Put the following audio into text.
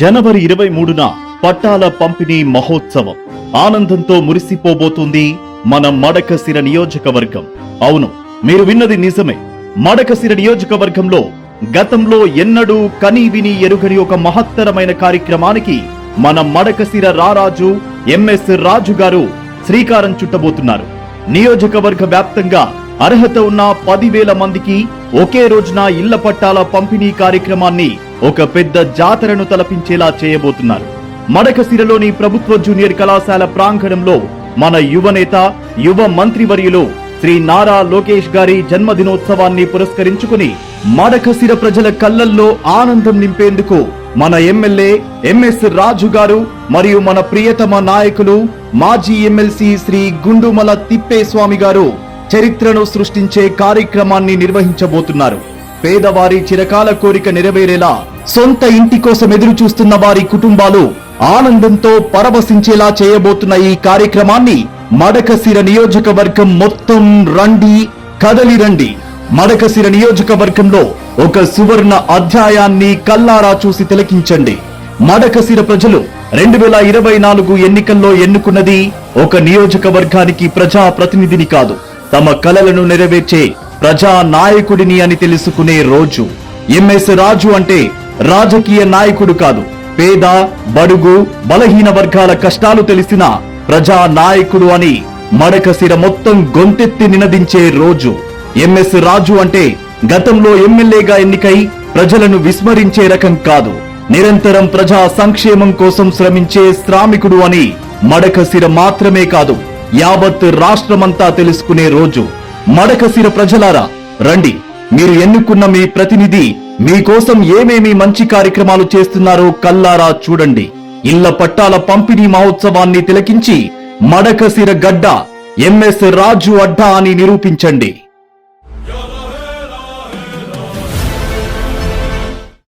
జనవరి ఇరవై మూడున పట్టాల పంపిణీ మహోత్సవం. ఆనందంతో మురిసిపోబోతుంది మన మడకసిర నియోజకవర్గం. అవును మీరు విన్నది నిజమే. మడకసిర నియోజకవర్గంలో గతంలో ఎన్నడూ కని విని ఎరుగని ఒక మహత్తరమైన కార్యక్రమానికి మన మడకసిర రారాజు ఎంఎస్ రాజు గారు శ్రీకారం చుట్టబోతున్నారు. నియోజకవర్గ వ్యాప్తంగా అర్హత ఉన్న పదివేల మందికి ఒకే రోజున ఇళ్ళ పట్టాల పంపిణీ కార్యక్రమాన్ని ఒక పెద్ద జాతరను తలపించేలా చేయబోతున్నారు. మడకసిరలోని ప్రభుత్వ జూనియర్ కళాశాల ప్రాంగణంలో మన యువనేత యువ మంత్రివర్యులు శ్రీ నారా లోకేష్ గారి జన్మదినోత్సవాన్ని పురస్కరించుకుని మడకసిర ప్రజల కళ్ళల్లో ఆనందం నింపేందుకు మన ఎమ్మెల్యే ఎంఎస్ రాజు గారు మరియు మన ప్రియతమ నాయకులు మాజీ ఎమ్మెల్సీ శ్రీ గుండుమల తిప్పేస్వామి గారు చరిత్రను సృష్టించే కార్యక్రమాన్ని నిర్వహించబోతున్నారు. పేదవారి చిరకాల కోరిక నెరవేరేలా సొంత ఇంటి కోసం ఎదురు చూస్తున్న వారి కుటుంబాలు ఆనందంతో పరవశించేలా చేయబోతున్న ఈ కార్యక్రమాన్ని మడకసిర నియోజకవర్గం మొత్తం రండి కదలి రండి. మడకసిర నియోజకవర్గంలో ఒక సువర్ణ అధ్యాయాన్ని కల్లారా చూసి తిలకించండి. మడకసిర ప్రజలు రెండు వేల ఇరవై నాలుగు ఎన్నికల్లో ఎన్నుకున్నది ఒక నియోజకవర్గానికి ప్రజా ప్రతినిధిని కాదు తమ కలలను నెరవేర్చే ప్రజా నాయకుడిని అని తెలుసుకునే రోజు. ఎంఎస్ రాజు అంటే రాజకీయ నాయకుడు కాదు. పేద బడుగు బలహీన వర్గాల కష్టాలు తెలిసిన ప్రజా నాయకుడు అని మడకసిర మొత్తం గొంతెత్తి నినదించే రోజు. ఎంఎస్ రాజు అంటే గతంలో ఎమ్మెల్యేగా ఎన్నికై ప్రజలను విస్మరించే రకం కాదు. నిరంతరం ప్రజా సంక్షేమం కోసం శ్రమించే శ్రామికుడు అని మడకసిర మాత్రమే కాదు. యావత్ రాష్ట్రమంతా తెలుసుకునే రోజు. మడకసిర ప్రజలారా రండి. మీరు ఎన్నుకున్న మీ ప్రతినిధి మీకోసం ఏమేమి మంచి కార్యక్రమాలు చేస్తున్నారో కల్లారా చూడండి. ఇళ్ళ పట్టాల పంపిణీ మహోత్సవాన్ని తిలకించి మడకసిర గడ్డ ఎంఎస్ రాజు అడ్డా అని నిరూపించండి.